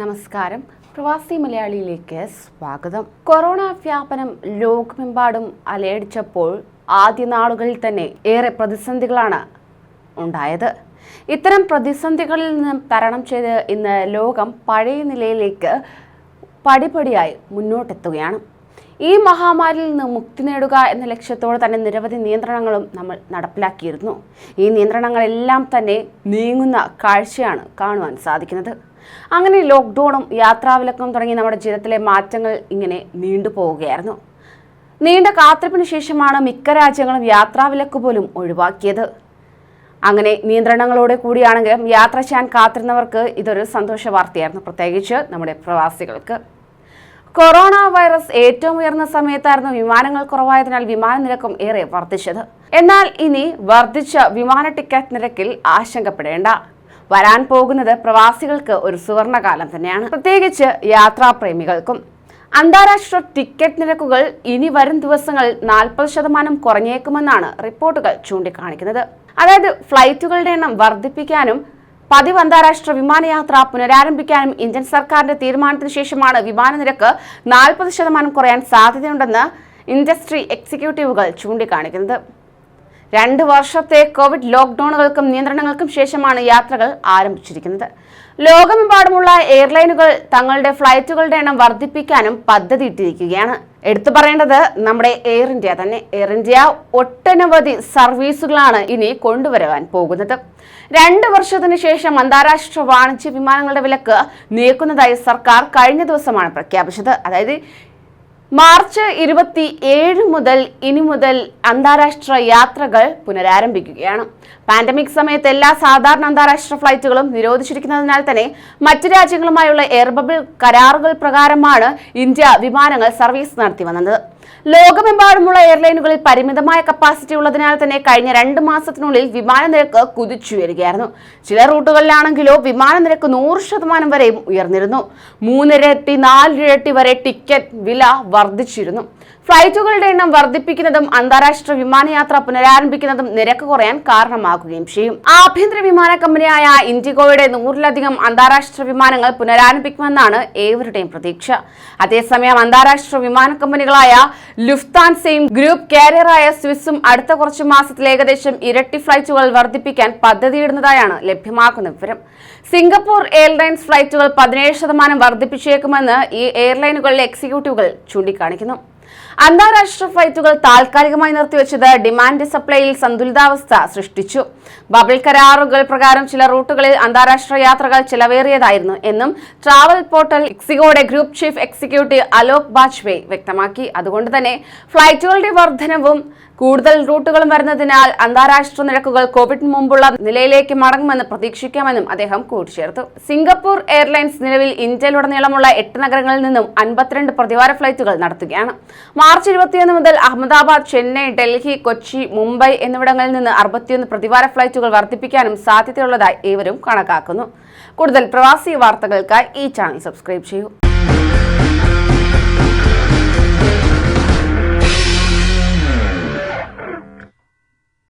നമസ്കാരം. പ്രവാസി മലയാളിയിലേക്ക് സ്വാഗതം. കൊറോണ വ്യാപനം ലോകമെമ്പാടും അലയടിച്ചപ്പോൾ ആദ്യ നാളുകളിൽ തന്നെ ഏറെ പ്രതിസന്ധികളാണ് ഉണ്ടായത്. ഇത്തരം പ്രതിസന്ധികളിൽ നിന്നും തരണം ചെയ്ത് ഇന്ന് ലോകം പഴയ നിലയിലേക്ക് പടിപടിയായി മുന്നോട്ടെത്തുകയാണ്. ഈ മഹാമാരിയിൽ നിന്ന് മുക്തി നേടുക എന്ന ലക്ഷ്യത്തോടെ തന്നെ നിരവധി നിയന്ത്രണങ്ങളും നമ്മൾ നടപ്പിലാക്കിയിരുന്നു. ഈ നിയന്ത്രണങ്ങളെല്ലാം തന്നെ നീങ്ങുന്ന കാഴ്ചയാണ് കാണുവാൻ സാധിക്കുന്നത്. അങ്ങനെ ലോക്ക്ഡൗണും യാത്രാവിലക്കും തുടങ്ങി നമ്മുടെ ജീവിതത്തിലെ മാറ്റങ്ങൾ ഇങ്ങനെ നീണ്ടുപോവുകയായിരുന്നു നീണ്ട കാത്തിരിപ്പിന് ശേഷമാണ് മിക്ക രാജ്യങ്ങളും യാത്രാവിലക്ക് പോലും ഒഴിവാക്കിയത്. അങ്ങനെ നിയന്ത്രണങ്ങളോടെ കൂടിയാണെങ്കിലും യാത്ര ചെയ്യാൻ കാത്തിരുന്നവർക്ക് ഇതൊരു സന്തോഷ വാർത്തയായിരുന്നു. പ്രത്യേകിച്ച് നമ്മുടെ പ്രവാസികൾക്ക്. കൊറോണ വൈറസ് ഏറ്റവും ഉയർന്ന സമയത്തായിരുന്നു വിമാനങ്ങൾ കുറവായതിനാൽ വിമാന നിരക്കും ഏറെ വർദ്ധിച്ചത്. എന്നാൽ ഇനി വർദ്ധിച്ച വിമാന ടിക്കറ്റ് നിരക്കിൽ ആശങ്കപ്പെടേണ്ട. വരാൻ പോകുന്നത് പ്രവാസികൾക്ക് ഒരു സുവർണകാലം തന്നെയാണ്. പ്രത്യേകിച്ച് യാത്രാപ്രേമികൾക്കും. അന്താരാഷ്ട്ര ടിക്കറ്റ് നിരക്കുകൾ ഇനി വരും ദിവസങ്ങളിൽ നാൽപ്പത് ശതമാനം കുറഞ്ഞേക്കുമെന്നാണ് റിപ്പോർട്ടുകൾ ചൂണ്ടിക്കാണിക്കുന്നത്. അതായത് ഫ്ലൈറ്റുകളുടെ എണ്ണം വർദ്ധിപ്പിക്കാനും പതിവ് അന്താരാഷ്ട്ര വിമാനയാത്ര പുനരാരംഭിക്കാനും ഇന്ത്യൻ സർക്കാരിന്റെ തീരുമാനത്തിന് ശേഷമാണ് വിമാന നിരക്ക് നാൽപ്പത് ശതമാനം കുറയാൻ സാധ്യതയുണ്ടെന്ന് ഇൻഡസ്ട്രി എക്സിക്യൂട്ടീവുകൾ ചൂണ്ടിക്കാണിക്കുന്നത്. രണ്ട് വർഷത്തെ കോവിഡ് ലോക്ക്ഡൌണുകൾക്കും നിയന്ത്രണങ്ങൾക്കും ശേഷമാണ് യാത്രകൾ ആരംഭിച്ചിരിക്കുന്നത്. ലോകമെമ്പാടുമുള്ള എയർലൈനുകൾ തങ്ങളുടെ ഫ്ലൈറ്റുകളുടെ എണ്ണം വർദ്ധിപ്പിക്കാനും പദ്ധതിയിട്ടിരിക്കുകയാണ്. എടുത്തു പറയേണ്ടത് നമ്മുടെ എയർ ഇന്ത്യ തന്നെ. എയർ ഇന്ത്യ ഒട്ടനവധി സർവീസുകളാണ് ഇനി കൊണ്ടുവരുവാൻ പോകുന്നത്. രണ്ട് വർഷത്തിന് ശേഷം അന്താരാഷ്ട്ര വാണിജ്യ വിമാനങ്ങളുടെ വിലക്ക് നീക്കുന്നതായി സർക്കാർ കഴിഞ്ഞ ദിവസമാണ് പ്രഖ്യാപിച്ചത്. അതായത് മാർച്ച് ഇരുപത്തി ഏഴ് മുതൽ ഇനി മുതൽ അന്താരാഷ്ട്ര യാത്രകൾ പുനരാരംഭിക്കുകയാണ്. പാൻഡമിക് സമയത്ത് എല്ലാ സാധാരണ അന്താരാഷ്ട്ര ഫ്ലൈറ്റുകളും നിരോധിച്ചിരിക്കുന്നതിനാൽ തന്നെ മറ്റ് രാജ്യങ്ങളുമായുള്ള എയർ ബബിൾ കരാറുകൾ പ്രകാരമാണ് ഇന്ത്യ വിമാനങ്ങൾ സർവീസ് നടത്തി വന്നത്. ലോകമെമ്പാടുമുള്ള എയർലൈനുകളിൽ പരിമിതമായ കപ്പാസിറ്റി ഉള്ളതിനാൽ തന്നെ കഴിഞ്ഞ രണ്ട് മാസത്തിനുള്ളിൽ വിമാന നിരക്ക് കുതിച്ചുയരുകയായിരുന്നു. ചില റൂട്ടുകളിലാണെങ്കിലോ വിമാന നിരക്ക് നൂറ് ശതമാനം വരെയും ഉയർന്നിരുന്നു. മൂന്നിരട്ടി നാലിരട്ടി വരെ ടിക്കറ്റ് വില വർദ്ധിച്ചിരുന്നു. ഫ്ലൈറ്റുകളുടെ എണ്ണം വർദ്ധിപ്പിക്കുന്നതും അന്താരാഷ്ട്ര വിമാനയാത്ര പുനരാരംഭിക്കുന്നതും നിരക്ക് കുറയാൻ കാരണമാകുകയും ചെയ്യും. ആഭ്യന്തര വിമാന കമ്പനിയായ ഇൻഡിഗോയുടെ നൂറിലധികം അന്താരാഷ്ട്ര വിമാനങ്ങൾ പുനരാരംഭിക്കുമെന്നാണ് ഏവരുടെയും പ്രതീക്ഷ. അതേസമയം അന്താരാഷ്ട്ര വിമാന കമ്പനികളായ ലുഫ്താൻസയും ഗ്രൂപ്പ് കാരിയറായ സ്വിസും അടുത്ത കുറച്ച് മാസത്തിൽ ഏകദേശം ഇരട്ടി ഫ്ലൈറ്റുകൾ വർദ്ധിപ്പിക്കാൻ പദ്ധതിയിടുന്നതായാണ് ലഭ്യമാക്കുന്ന വിവരം. സിംഗപ്പൂർ എയർലൈൻസ് ഫ്ലൈറ്റുകൾ പതിനേഴ് ശതമാനം വർദ്ധിപ്പിച്ചേക്കുമെന്ന് ഈ എയർലൈനുകളിലെ എക്സിക്യൂട്ടീവുകൾ ചൂണ്ടിക്കാണിക്കുന്നു. അന്താരാഷ്ട്ര ഫ്ലൈറ്റുകൾ താൽക്കാലികമായി നിർത്തിവെച്ചത് ഡിമാൻഡ് സപ്ലൈയിൽ സന്തുലിതാവസ്ഥ സൃഷ്ടിച്ചു. ബബിൾ കരാറുകൾ പ്രകാരം ചില റൂട്ടുകളിൽ അന്താരാഷ്ട്ര യാത്രകൾ ചിലവേറിയതായിരുന്നു എന്നും travel portal എക്സിഗോയുടെ group chief executive Alok Bajpai വ്യക്തമാക്കി. അതുകൊണ്ട് തന്നെ ഫ്ലൈറ്റുകളുടെ വർധനവും കൂടുതൽ റൂട്ടുകളും വരുന്നതിനാൽ അന്താരാഷ്ട്ര നിരക്കുകൾ കോവിഡ് മുമ്പുള്ള നിലയിലേക്ക് മടങ്ങുമെന്ന് പ്രതീക്ഷിക്കാമെന്നും അദ്ദേഹം കൂട്ടിച്ചേർത്തു. സിംഗപ്പൂർ എയർലൈൻസ് നിലവിൽ ഇന്ത്യയിലുടനീളമുള്ള എട്ട് നഗരങ്ങളിൽ നിന്നും അൻപത്തിരണ്ട് പ്രതിവാര ഫ്ലൈറ്റുകൾ നടത്തുകയാണ്. മാർച്ച് ഇരുപത്തിയൊന്ന് മുതൽ അഹമ്മദാബാദ് ചെന്നൈ ഡൽഹി കൊച്ചി മുംബൈ എന്നിവിടങ്ങളിൽ നിന്ന് അറുപത്തിയൊന്ന് പ്രതിവാര ഫ്ലൈറ്റുകൾ വർദ്ധിപ്പിക്കാനും സാധ്യതയുള്ളതായി ഏവരും കണക്കാക്കുന്നു. കൂടുതൽ പ്രവാസി വാർത്തകൾക്കായി ഈ ചാനൽ സബ്സ്ക്രൈബ് ചെയ്യൂ.